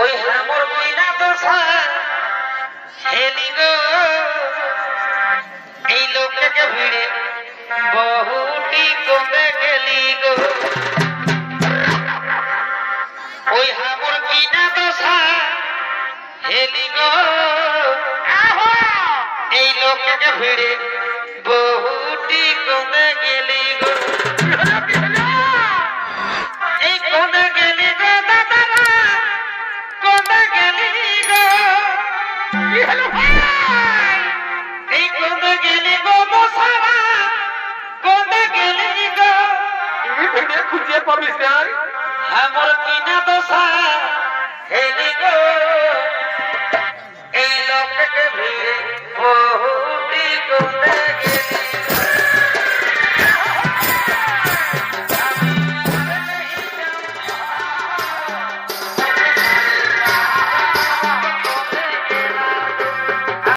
ওই হামর কইনা দশা হেলি গো, এই লোকটাকে ভিড়ে বহুটি কমে গেলি গো। ওই হামর কইনা দশা হেলি গো, এই লোকটাকে ভিড়ে বহুটি কমে গেলি গো। এই কমে গেলি গো দাদারা গেলে গো মোসারা কোনে গেলে গো এটা খুঁজে পাবি স্যার আমার কিনা দোষা হেলি গো এই লোককে